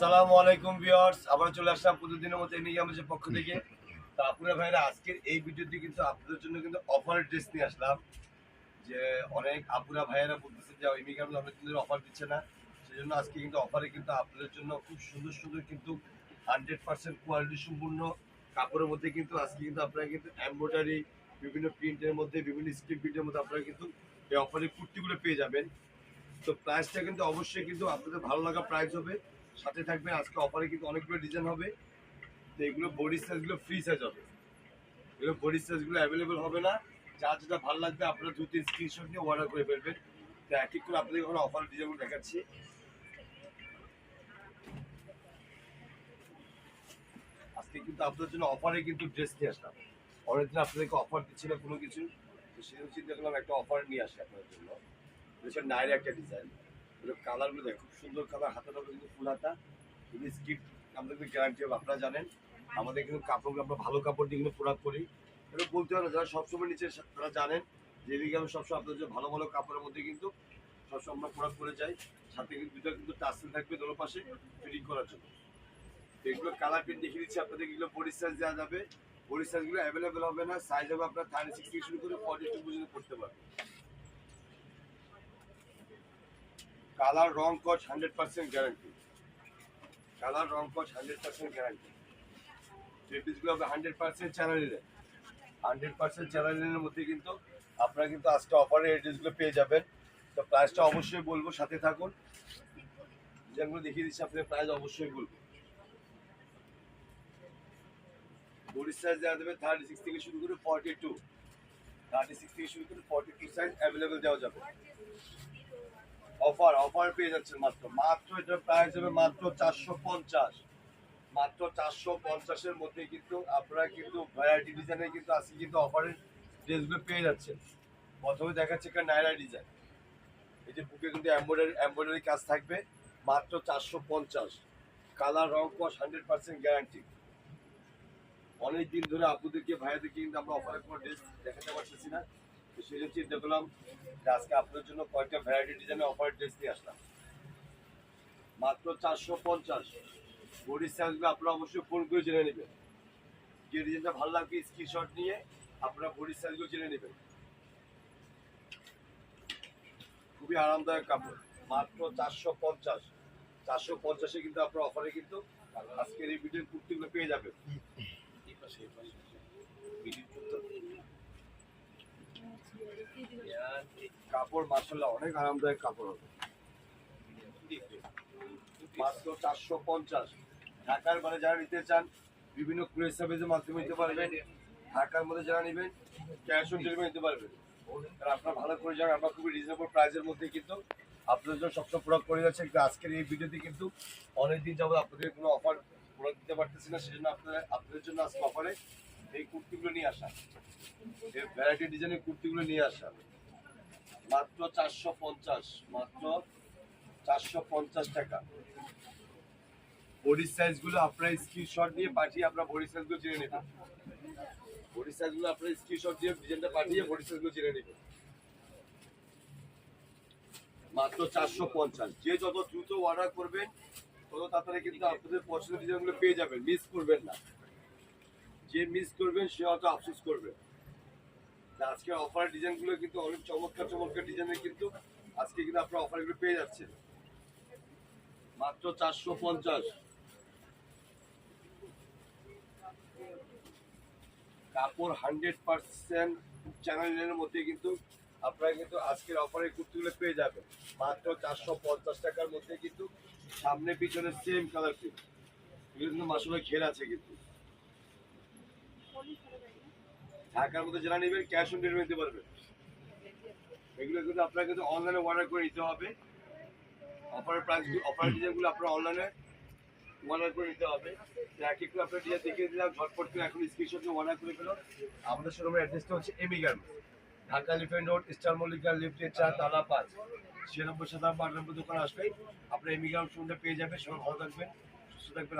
আসসালামু আলাইকুম ভিউয়ার্স আবার চলে আসলাম প্রতিদিনের মতো এনে আমাদের পক্ষ থেকে। তো আপনারা ভাইরা, আজকের এই ভিডিওতে কিন্তু আপনাদের জন্য কিন্তু অফারের ড্রেস নিয়ে আসলাম। যে অনেক আপুরা ভাইয়েরা বলতেছে যে ইমিগ্রাম অনেক দিনের অফার দিচ্ছে না। সেই জন্য আজকে কিন্তু অফারে কিন্তু আপনাদের জন্য খুব সুন্দর সুন্দর কিন্তু হান্ড্রেড পার্সেন্ট কোয়ালিটি সম্পূর্ণ কাপড়ের মধ্যে কিন্তু আজকে কিন্তু আপনারা কিন্তু এমব্রয়ডারি বিভিন্ন প্রিন্টের মধ্যে, বিভিন্ন স্ক্রিন প্রিন্টের মধ্যে আপনারা কিন্তু এই অফারে কুর্তিগুলো পেয়ে যাবেন। তো প্রাইসটা কিন্তু অবশ্যই কিন্তু আপনাদের ভালো লাগা প্রাইস হবে। সাথে থাকবে, আজকে অফারে কিন্তু অনেকগুলো ডিজাইন হবে। তো এগুলো বডি সাইজগুলো ফ্রি সাইজ হবে। এগুলো বডি সাইজগুলো অ্যাভেলেবেল হবে না। যার যেটা ভালো লাগবে, আপনারা দু তিন স্ক্রিনশট নিয়ে অর্ডার করে ফেলবেন। তো এক এক করে আপনাদের এখন অফার ডিজাইনগুলো দেখাচ্ছি। আজকে কিন্তু আপনাদের জন্য অফারে কিন্তু ড্রেস নিয়ে আসলাম। অনেকদিন আপনাদেরকে অফার দিচ্ছি না কোনো কিছু। তো সেরকম চিন্তা করলাম একটা অফার নিয়ে আসি আপনাদের জন্য। নাইরে একটা ডিজাইন কালারগুলো দেখ, খুব সুন্দর কালার হাতাটা কিন্তু ফুল হাতা কিন্তু স্কিপ আমাদের কিন্তু গ্যারান্টি হবে, আপনারা জানেন। আমাদের কিন্তু কাপড়গুলো আমরা ভালো কাপড় দিয়ে কিন্তু প্রোডাক্ট করি এটা বলতে না, যারা সবসময় নিচে তারা জানেন যে এদিকে আমি সবসময় আপনাদের যে ভালো ভালো কাপড়ের মধ্যে কিন্তু সবসময় আমরা প্রোডাক্ট করে যাই। সাথে কিন্তু দুটো কিন্তু টাসেল থাকবে দোনো পাশে ফিটিং করার জন্য। এগুলো কালার প্রিন্ট দেখিয়ে দিচ্ছি, আপনাদের এগুলো বডি সাইজ দেওয়া যাবে। বডি সাইজগুলো অ্যাভেলেবেল হবে না সাইজ হবে আপনার থার্টি সিক্স থেকে শুরু করে ফর্টি টু পর্যন্ত করতে পারবেন কালার রং কচ হান্ড্রেড পার্সেন্ট গ্যারান্টি। কালার রং কচ হান্ড্রেড পার্সেন্ট গ্যারান্টি। ট্রেপিসগুলো হবে হান্ড্রেড পার্সেন্ট চ্যানেলের হান্ড্রেড পার্সেন্ট চ্যানেলের মধ্যে কিন্তু আপনারা কিন্তু আজকে অফারে এই ড্রেসগুলো পেয়ে যাবেন। তো প্রাইসটা অবশ্যই বলব, সাথে থাকুন। যেগুলো দেখিয়ে দিচ্ছি, আপনাদের প্রাইস অবশ্যই বলব। বডি সাইজ দেওয়া দেবে থার্টি সিক্স থেকে শুরু করে ফর্টি টু থার্টি সিক্স থেকে শুরু করে ফর্টি টু সাইজ অ্যাভেলেবেল দেওয়া যাবে। অফার অফার পেয়ে যাচ্ছেন মাত্র। মাত্র এটার প্রাইস হবে মাত্র চারশো পঞ্চাশ। মাত্র চারশো পঞ্চাশের মধ্যে কিন্তু আপনারা কিন্তু ভ্যারাইটি ডিজাইনের কিন্তু আজকে কিন্তু অফারের ড্রেসগুলো পেয়ে যাচ্ছেন। প্রথমে দেখাচ্ছে একটা নাইরা ডিজাইন এই যে বুকে কিন্তু এম্ব্রয়ডারি এম্ব্রয়ডারি কাজ থাকবে, মাত্র চারশো পঞ্চাশ। কালার, রং, কস, হান্ড্রেড পার্সেন্ট গ্যারান্টি অনেক দিন ধরে আপুদেরকে, ভাইয়াদেরকে কিন্তু আমরা অফারে কোনো ড্রেস দেখাতে পারতেছি না। তো সেই চিন্তা করলাম যে আজকে আপনাদের জন্য কয়েকটা ভ্যারাইটি ডিজাইনের অফার ড্রেস নিয়ে আসলাম। মাত্র চারশো পঞ্চাশ। বডি সাইজগুলো আপনারা অবশ্যই ফোন করে জেনে নেবেন। যে ডিজাইনটা ভালো লাগবে স্ক্রিনশট নিয়ে আপনারা বডি সাইজগুলো জেনে নেবেন। খুবই আরামদায়ক কাপড়। মাত্র চারশো পঞ্চাশ। চারশো পঞ্চাশে কিন্তু আপনার অফারে কিন্তু আজকের এই ভিডিওর কুর্তিগুলো পেয়ে যাবেন। কাপড় মার্শাল্লাহ অনেক আরামদায়ক কাপড় হবে। মাত্র চারশো পঞ্চাশ। ঢাকার মানে যারা নিতে চান, বিভিন্ন কুরিয়ার সার্ভিসের মাধ্যমে নিতে পারবেন। ঢাকার মধ্যে যারা নেবেন ক্যাশ অন ডেলিভারি নিতে পারবেন। আর আপনারা ভালো করে জানেন, আমরা খুবই রিজনেবল প্রাইসের মধ্যে কিন্তু আপনাদের জন্য সবসময় প্রোডাক্ট করে যাচ্ছে। কিন্তু আজকের এই ভিডিওতে কিন্তু অনেক দিন যাবত আপনাদের কোনো অফার প্রোডাক্ট দিতে পারতেছি না, সেজন্য আপনাদের আপনাদের জন্য আজকে অফারে এই কুর্তিগুলো নিয়ে আসা। এই ভ্যারাইটি ডিজাইনের কুর্তিগুলো নিয়ে আসা। মাত্র চারশো পঞ্চাশ মাত্র চারশো পঞ্চাশ টাকা। বডি সাইজগুলো আপনারা স্ক্রিনশট দিয়ে পাঠিয়ে আপনারা বডি সাইজগুলো জেনে নেবেন বডি সাইজগুলো আপনারা স্ক্রিনশট দিয়ে ডিজাইনটা পাঠিয়ে বডি সাইজগুলো জেনে নেবেন মাত্র চারশো পঞ্চাশ। যে যত দ্রুত অর্ডার করবেন তত তাড়াতাড়ি কিন্তু আপনাদের পছন্দের ডিজাইনগুলো পেয়ে যাবেন। মিস করবেন না। যে মিস করবেন সে হয়তো আফসোস করবে। আজকে অফার ডিজাইনগুলো কিন্তু অনেক চমৎকার চমৎকার ডিজাইনের কিন্তু আজকে কিন্তু আপনার অফারগুলো পেয়ে যাচ্ছেন। মাত্র চারশো পঞ্চাশ। কাপড় হান্ড্রেড পার্সেন্ট চ্যানেলের মধ্যে কিন্তু আপনারা কিন্তু আজকের অফারে কুর্তিগুলো পেয়ে যাবেন। মাত্র চারশো পঞ্চাশ টাকার মধ্যে কিন্তু সামনে, পিছনে সেম কালার কিন্তু মাসুলে ঘের আছে কিন্তু। ঢাকার মধ্যে যারা নেবেন ক্যাশ অন ডেলিভারি নিতে পারবেন। এগুলো কিন্তু আপনারা কিন্তু অনলাইনে অর্ডার করে নিতে হবে। অফারের প্রাইস অফার ডিজাইনগুলো আপনারা অনলাইনে অর্ডার করে নিতে হবে। এক একটু আপনার ডিজাইন দিলাম, ঝটপট করে এখন স্ক্রিনশট নিয়ে অর্ডার করে ফেলো। আমাদের শোরুমের অ্যাড্রেসটা হচ্ছে এমি garments Dhaka elephant road star Mallika লিফটের চার তালা পাঁচ। ছিয়ানব্বই সাতানব্বই আট নম্বর দোকান আসবেই আপনার এমি গার্মেন্টস পেয়ে যাবে সবাই ভালো থাকবেন, সুস্থ থাকবেন।